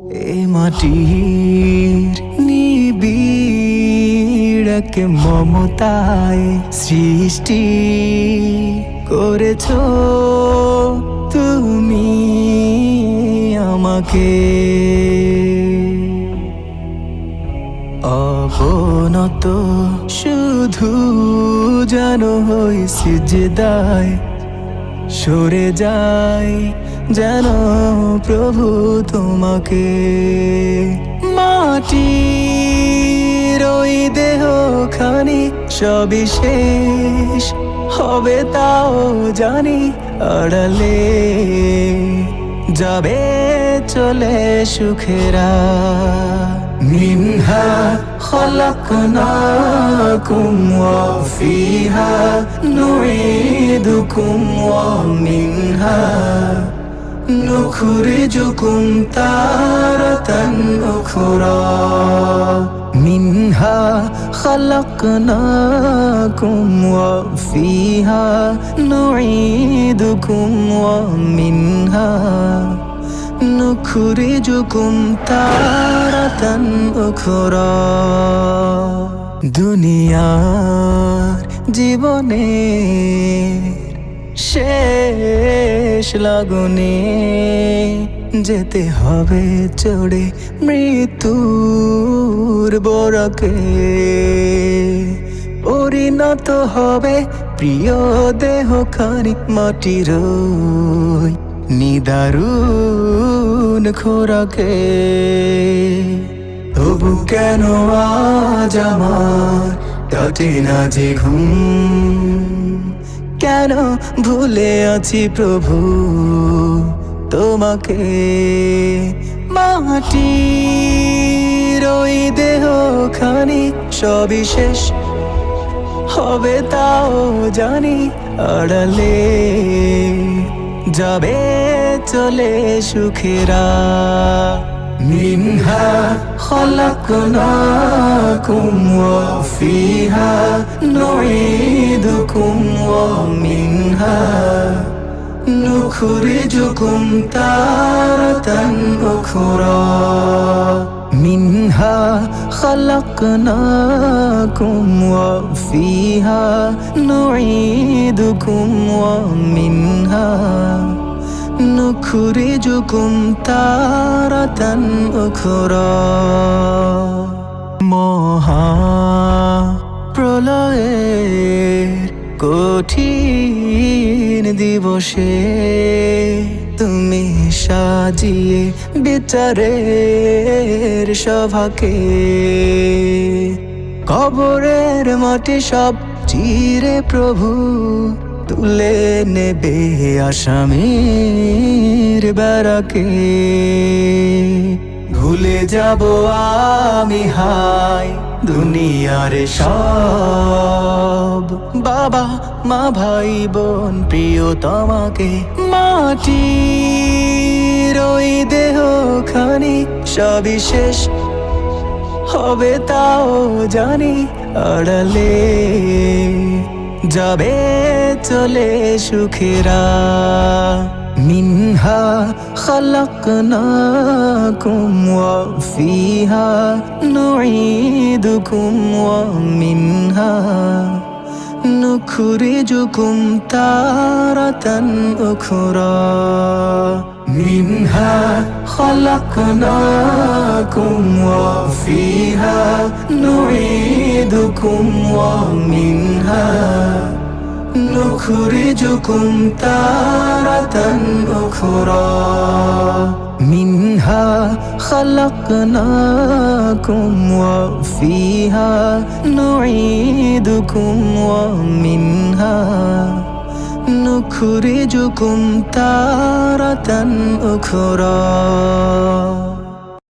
এ মাটির নিবিড় এক মমতায় সৃষ্টি করেছ তুমি আমাকে। অবনত শুধু যেন হই সিজদায় সরে যাই যেন প্রভু তোমাকে। মাটি ওই দেহ খানি সবই শেষ, হবে তাও জানি আড়ালে। যাবে চলে সুখেরা। منها خلقناكم وفيها نعيدكم ومنها نخرجكم تارة أخرى. منها خلقناكم وفيها نعيدكم ومنها نخرجكم تارة أخرى দুনিয়ার জীবনে শেষ লাগনে যেতে হবে চড়ে মৃত্যুর বরকে পরিণত হবে প্রিয় দেহ খানি মাটির ওই নিদারুন খোরাকে। তবু কেন আজ আমার কাটে না যে ঘুম? কেন ভুলে আছি প্রভু তোমাকে? মাটি ওই দেহ খানি সবই শেষ। হবে তাও জানি আড়ালে। যাবে চলে সুখেরা মিনহা خلقناكم وفيها نعيدكم ومنها نخرجكم تارة أخرى منها خلقناكم وفيها نعيدكم ومنها نخرجكم تارة أخرى মহা প্রলয়ের কঠিন দিবসে তুমি সাজিয়ে বিচারের সভাকে কবরের মাটি সব চিরে প্রভু তুলে নেবে আসামির বেড়াকে ভুলে যাব আমি হাই দুনিয়ার সব। বাবা, মা, ভাই, বোন প্রিয় তোমাকে মাটি ওই দেহ খানি সবই শেষ। হবে তাও জানি আড়ালে যাবে চলে সুখেরা মিনহা خلقناكم وفيها نعيدكم ومنها نخرجكم تارة أخرى منها خلقناكم وفيها نعيدكم ومنها نخرجكم تارة أخرى منها خلقناكم وفيها نعيدكم ومنها نخرجكم تارة أخرى